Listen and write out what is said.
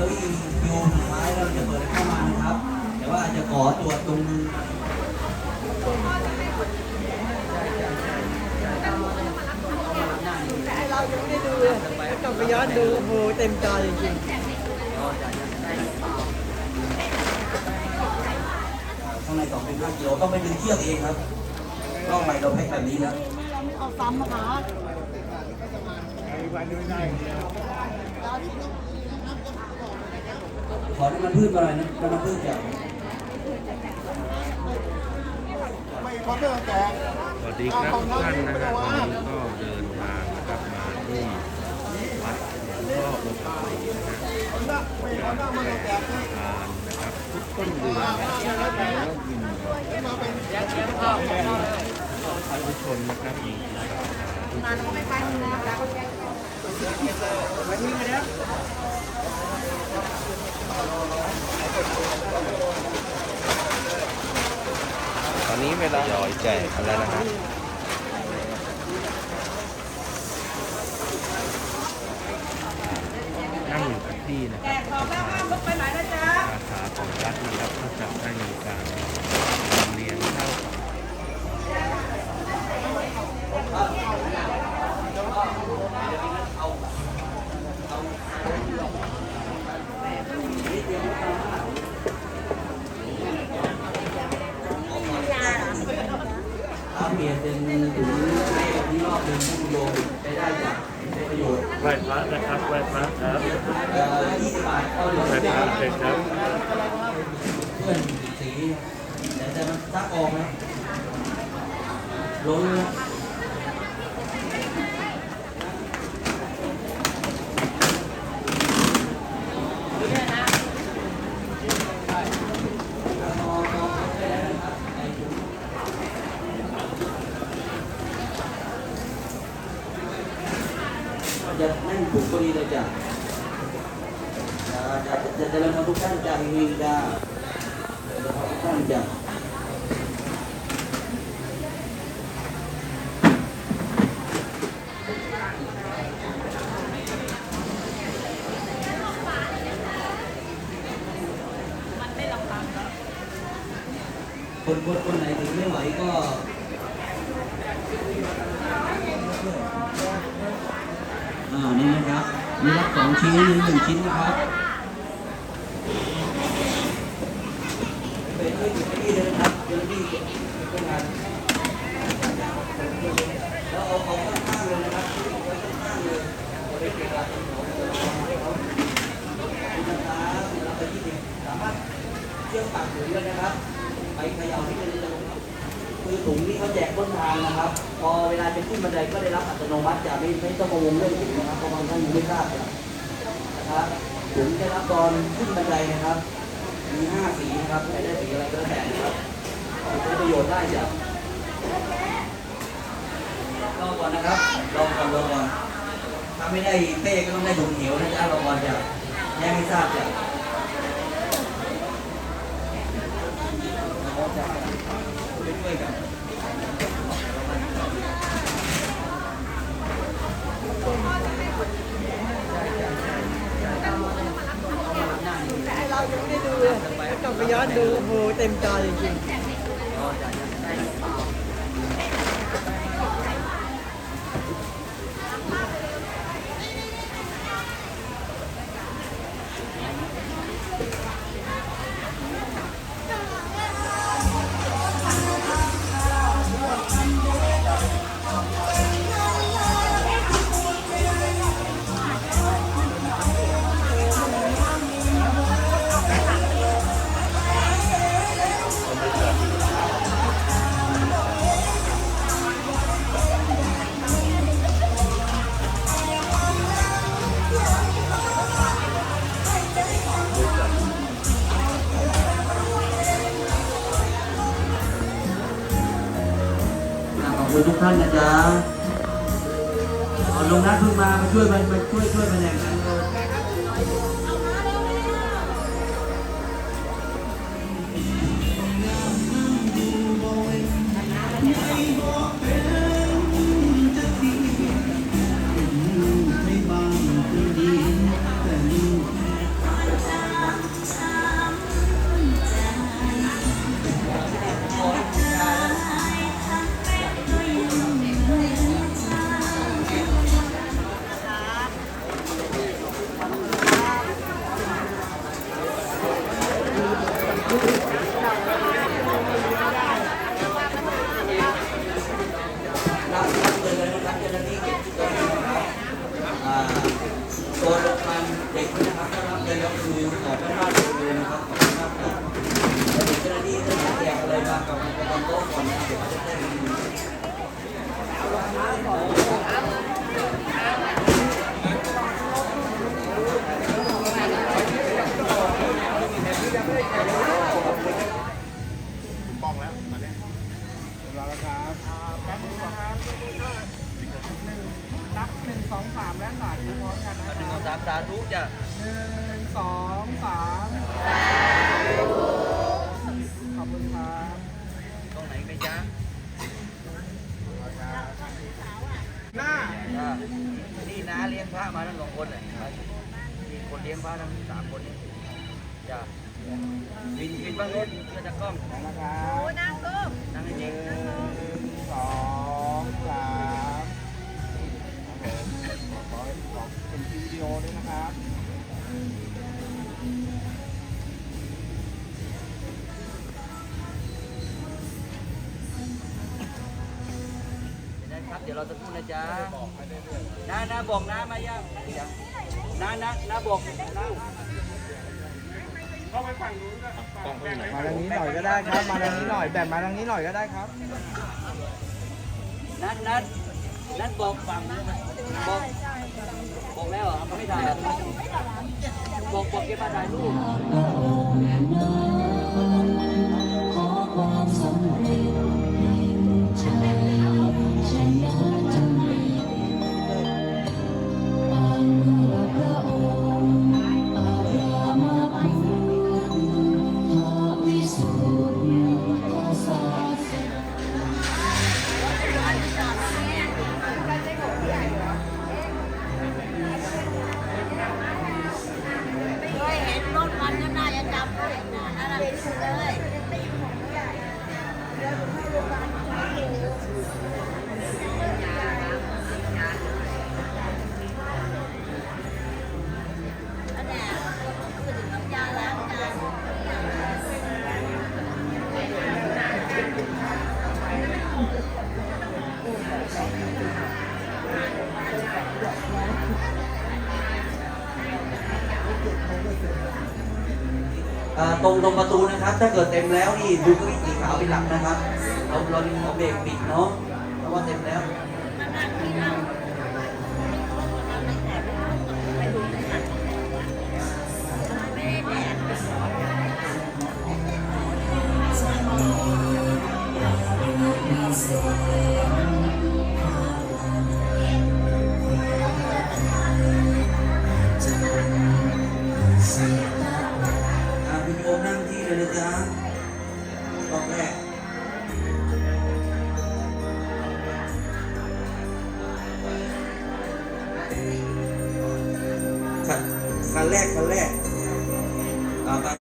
ก้าอี้คิวสุดท้ายเราจะเปิดเข้ามานะครับ แต่ว่าอาจจะขอตรวจตรงแต่เรายังไม่ได้ดูเลยกลับไปย้อนดูโอ้โหเต็มจอจริงข้างใน2เป็น5กิโลต้องไปดึงเชือกเองครับรอบใหม่เราแพ็คแบบนี้นะๆเราไม่เอาซ้ำมาหา ขอน้ำมันพืชมาหน่อยนะน้ำมันพืชจากงสวัสดีครับทุกท่านนะครับวันนี้ก็เดินทางนะครับมาที่วัดหลวงพ่อองค์ปรีนะฮะทานนะครับทุกต้นเดือนแล้วกินท่านผู้ชมนะครับมีทุกท่านนะครับ ตอนนี้เวลาย่อยแจกกันแล้วนะครับนั่งอยู่กับที่นะครับของห้ามลุกไปไหนนะจ๊ะสาขาของรัฐนะครับก็จะให้มีการลำเลียงเข้า ถ้าเปลี่ยนเป็นถุงเล่แบบนี้รอบหนึ่งที่ โยมไปได้จากประโยชน์ไหว้พระนะครับไหว้พระครับเอ่อ20บาทเอาเหลือไหว้พระเลยครับเพื่อนสีแต่จะมันซักออกนะล้นแล้ว จะนั่งถูกพอดีเลยจ้ะจะจะจะเริ่มทุกท่านจะเฮงๆจ้ะทุกท่านจ้ะคนคนคนไหนถึงไม่ไหวก็ อ่านี่นะครับนี่รับสองชิ้นหรือหนึ่งชิ้นนะครับไปช่วยอยู่ที่นี่เลยนะครับเจ้าหน้าที่ช่วยงานแล้วเอาเอาข้างๆเลยนะครับไว้ข้างๆเลยไว้เก็บรักของเขาคุณนะครับเราไปที่นี่สามารถเชื่อมปากถุงเลยนะครับ ไปเขย่าที่มัน คือถุงที่เขาแจกต้นทางนะครับ พอเวลาจะขึ้นบันไดก็ได้รับอัตโนมัติจะไม่ไม่ต้องกังวลเรื่องถุงนะครับเพราะบางท่านยังไม่ทราบนะครับถุงได้รับตอนขึ้นบันไดนะครับ มีห้าสีนะครับใครได้สีอะไรก็แล้วแต่นะครับเอาไปใช้ประโยชน์ได้จ้ะรอก่อนนะครับรอก่อนรอก่อนถ้าไม่ได้เป้ก็ต้องได้ถุงเหนียวนะจ๊ะรอก่อนจ้ะแย่งไม่ทราบจ้ะเอาจ้ะไปช่วยกัน แต่เรายังไม่ได้ดูเลยก ลับไปย้อนดูโอ้โหเต็มจอจริงๆ ท่านนะจ๊ะเอาลงนัดเพิ่งมามาช่วยมันมาช่วยช่วยแผนกนั้น ได้แล้วคือขอบคุณมากเลยนะครับขอบคุณมากครับแล้วเจ้าหน้าที่จะแจกอะไรมากับอุปกรณ์โต๊ะก่อนนะครับเดี๋ยวจะได้ดู มาทั้งสองคนเลยมีคนเลี้ยงพระทั้งสามคนนี่จ้าบินบินบ้างรถเพื่อจะกล้องนะครับนั่งให้จริงหนึ่ง เดี๋ยวเราจะพูดนะจ๊ะน้าน้าบอกน้ามายังยังน้าน้าน้าบอกน้ามาทางนี้หน่อยก็ได้ครับ มาทางนี้หน่อยแบ่งมาทางนี้หน่อยก็ได้ครับ นัดนัดนัดบอกฝั่งบอกบอกแล้วเหรอเขาไม่ถ่ายเหรอบอกบอกแกมาถ่ายรูปขอความสำเร็จ ตรงตรงประตูนะครับ ถ้าเกิดเต็มแล้วนี่ดูก้าอี้สีขาวเป็นหลักนะครับเราเราเอาเบรกปิดเนาะเพราะว่าเต็มแล้ว ที่เลยนะจ๊ะรอบแรกคันคันแรกคันแรก